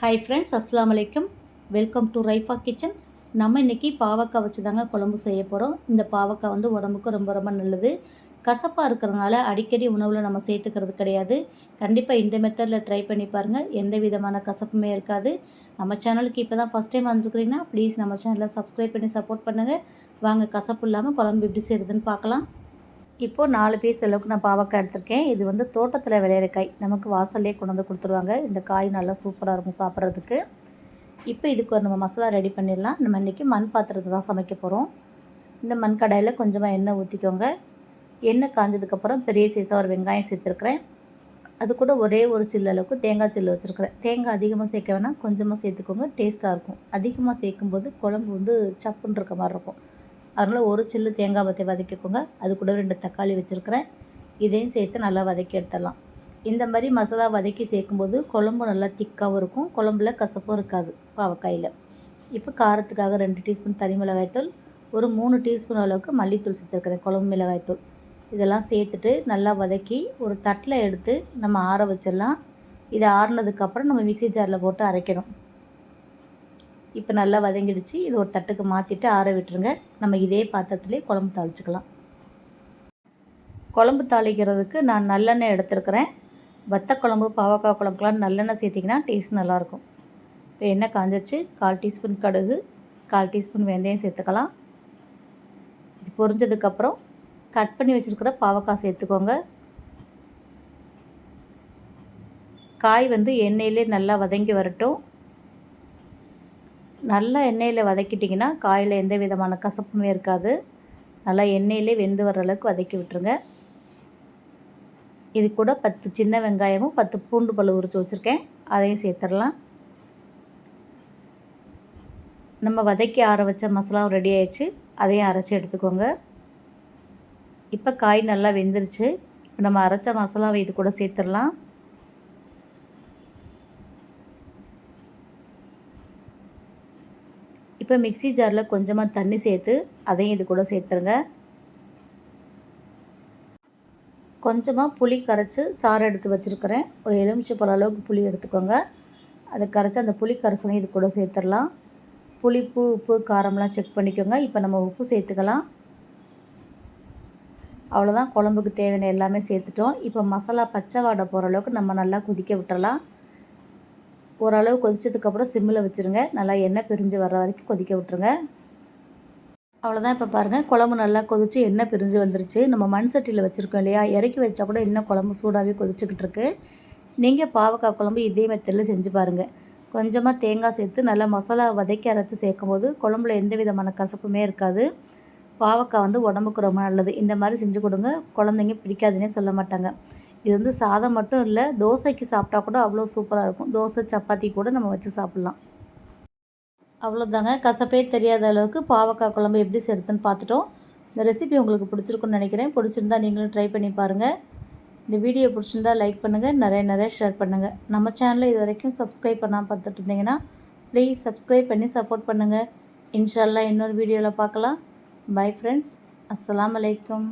Hi friends அஸ்லாம் வலைக்கம் welcome to Raifa kitchen நம்ம இன்றைக்கி பாவக்காய் வச்சு தாங்க குழம்பு செய்ய போகிறோம் இந்த பாவக்காய் வந்து உடம்புக்கு ரொம்ப ரொம்ப நல்லது. கசப்பாக இருக்கிறதுனால அடிக்கடி உணவில் நம்ம சேர்த்துக்கிறது கிடையாது. கண்டிப்பாக இந்த மெத்தடில் ட்ரை பண்ணி பாருங்கள் எந்த விதமான கசப்புமே இருக்காது. நம்ம சேனலுக்கு இப்போ தான் ஃபஸ்ட் டைம் வந்துருக்குறீங்கன்னா ப்ளீஸ் நம்ம சேனலை சப்ஸ்கிரைப் பண்ணி சப்போர்ட் பண்ணுங்கள் வாங்க கசப்பு இல்லாமல் குழம்பு எப்படி செய்கிறதுன்னு பார்க்கலாம். இப்போது நாலு பீஸ் அளவுக்கு நான் பாவக்காய் எடுத்திருக்கேன். இது வந்து தோட்டத்தில் விளையிற காய் நமக்கு வாசல்லே கொண்டு வந்து கொடுத்துருவாங்க. இந்த காய் நல்லா சூப்பராக இருக்கும் சாப்பிட்றதுக்கு. இப்போ இதுக்கு ஒரு நம்ம மசாலா ரெடி பண்ணிடலாம். நம்ம இன்றைக்கி மண் பாத்திரத்தை தான் சமைக்க போகிறோம் இந்த மண் கடாயில் கொஞ்சமாக எண்ணெய் ஊற்றிக்கோங்க எண்ணெய் காஞ்சதுக்கப்புறம் பெரிய சைஸாக ஒரு வெங்காயம் சேர்த்துருக்குறேன். அது கூட ஒரே ஒரு சில்லு அளவுக்கு தேங்காய் சில்லு வச்சுருக்கிறேன். தேங்காய் அதிகமாக சேர்க்க வேணால் கொஞ்சமாக சேர்த்துக்கோங்க. டேஸ்ட்டாக இருக்கும். அதிகமாக சேர்க்கும்போது குழம்பு வந்து சப்புன்னு இருக்க மாதிரி இருக்கும். அதனால் ஒரு சில்லு தேங்காய் பற்றி வதக்கிக்கோங்க. அது கூட ரெண்டு தக்காளி வச்சுருக்கிறேன். இதையும் சேர்த்து நல்லா வதக்கி எடுத்துடலாம். இந்த மாதிரி மசாலா வதக்கி சேர்க்கும்போது குழம்பு நல்லா திக்காகவும் இருக்கும். குழம்புல கசப்பும் இருக்காது பாவக்காயில். இப்போ காரத்துக்காக ரெண்டு டீஸ்பூன் தனி மிளகாய்த்தூள் ஒரு மூணு டீஸ்பூன் அளவுக்கு மல்லித்தூள் சேர்த்துருக்கிறேன் குழம்பு மிளகாய்த்தூள். இதெல்லாம் சேர்த்துட்டு நல்லா வதக்கி ஒரு தட்டில் எடுத்து நம்ம ஆற வச்சிடலாம். இதை ஆறுனதுக்கப்புறம் நம்ம மிக்சி ஜாரில் போட்டு அரைக்கணும். இப்போ நல்லா வதங்கிடுச்சு. இது ஒரு தட்டுக்கு மாற்றிட்டு ஆற விட்டுருங்க. நம்ம இதே பாத்திரத்துலேயே குழம்பு தாளிச்சுக்கலாம். குழம்பு தாளிக்கிறதுக்கு நான் நல்லெண்ணெய் எடுத்துருக்கிறேன். வத்த குழம்பு பாவக்காய் குழம்புக்கெலாம் நல்லெண்ணெய் சேர்த்திங்கன்னா டேஸ்ட் நல்லாயிருக்கும். இப்போ எண்ணெய் காஞ்சிருச்சு. கால் டீஸ்பூன் கடுகு கால் டீஸ்பூன் வெந்தயம் சேர்த்துக்கலாம். இது பொரிஞ்சதுக்கப்புறம் கட் பண்ணி வச்சுருக்கிற பாவக்காய் சேர்த்துக்கோங்க. காய் வந்து எண்ணெயிலே நல்லா வதங்கி வரட்டும். நல்லா எண்ணெயில் வதக்கிட்டிங்கன்னா காயில் எந்த விதமான கசப்புமே இருக்காது. நல்லா எண்ணெயிலே வெந்து வர அளவுக்கு வதக்கி விட்டுருங்க. இது கூட பத்து சின்ன வெங்காயமும் பத்து பூண்டு பழு உரித்து வச்சுருக்கேன். அதையும் சேர்த்துடலாம். நம்ம வதக்கி ஆற வச்ச மசாலாவும் ரெடி ஆயிடுச்சு. அதையும் அரைச்சி எடுத்துக்கோங்க. இப்போ காய் நல்லா வெந்துருச்சு. இப்போ நம்ம அரைச்ச மசாலாவை இது கூட சேர்த்துடலாம். இப்போ மிக்சி ஜாரில் கொஞ்சமாக தண்ணி சேர்த்து அதையும் இது கூட சேர்த்துருங்க. கொஞ்சமாக புளி கரைச்சி சாறு எடுத்து வச்சுருக்கிறேன். ஒரு எலுமிச்சை அளவுக்கு புளி எடுத்துக்கோங்க. அதை கரைச்சி அந்த புளி கரைசலையும் இது கூட சேர்த்துடலாம். புளிப்பு உப்பு காரம்லாம் செக் பண்ணிக்கோங்க. இப்போ நம்ம உப்பு சேர்த்துக்கலாம். அவ்வளோதான். குழம்புக்கு தேவையான எல்லாமே சேர்த்துட்டோம். இப்போ மசாலா பச்சை வாடை போகிற அளவுக்கு நம்ம நல்லா கொதிக்க விட்டுறலாம். ஓரளவு கொதிச்சதுக்கப்புறம் சிம்மில் வச்சுருங்க. நல்லா எண்ணெய் பிரிஞ்சு வர வரைக்கும் கொதிக்க விட்ருங்க அவ்வளோதான் இப்போ பாருங்கள் குழம்பு நல்லா கொதித்து எண்ணெய் பிரிஞ்சு வந்துருச்சு. நம்ம மண் சட்டியில் வச்சுருக்கோம் இல்லையா? இறக்கி வச்சா கூட இன்னும் குழம்பு சூடாகவே கொதிச்சுக்கிட்டு இருக்கு. நீங்கள் பாவக்காய் குழம்பு இதே மெத்தடில் செஞ்சு பாருங்கள் கொஞ்சமாக தேங்காய் சேர்த்து நல்லா மசாலா வதக்கி அரைச்சி சேர்க்கும் போது குழம்புல எந்த விதமான கசப்புமே இருக்காது. பாவக்காய் வந்து உடம்புக்கு ரொம்ப நல்லது. இந்த மாதிரி செஞ்சு கொடுங்க. குழந்தைங்க பிடிக்காதுன்னே சொல்ல மாட்டாங்க. இது வந்து சாதம் மட்டும் இல்லை தோசைக்கு சாப்பிட்டா கூட அவ்வளோ சூப்பராக இருக்கும். தோசை சப்பாத்தி கூட நம்ம வச்சு சாப்பிட்லாம். அவ்வளோதாங்க கசப்பே தெரியாத அளவுக்கு பாவக்காய் குழம்பு எப்படி செய்கிறதுன்னு பார்த்துட்டோம். இந்த ரெசிபி உங்களுக்கு பிடிச்சிருக்குன்னு நினைக்கிறேன். பிடிச்சிருந்தா நீங்களும் ட்ரை பண்ணி பாருங்கள் இந்த வீடியோ பிடிச்சிருந்தா லைக் பண்ணுங்கள் நிறைய நிறைய ஷேர் பண்ணுங்கள் நம்ம சேனலை இது வரைக்கும் சப்ஸ்கிரைப் பண்ணாமல் பார்த்துட்டு இருந்தீங்கன்னா ப்ளீஸ் சப்ஸ்கிரைப் பண்ணி சப்போர்ட் பண்ணுங்கள் இன்ஷால்லா இன்னொரு வீடியோவில் பார்க்கலாம். பை ஃப்ரெண்ட்ஸ் அஸ்லாம் வலைக்கம்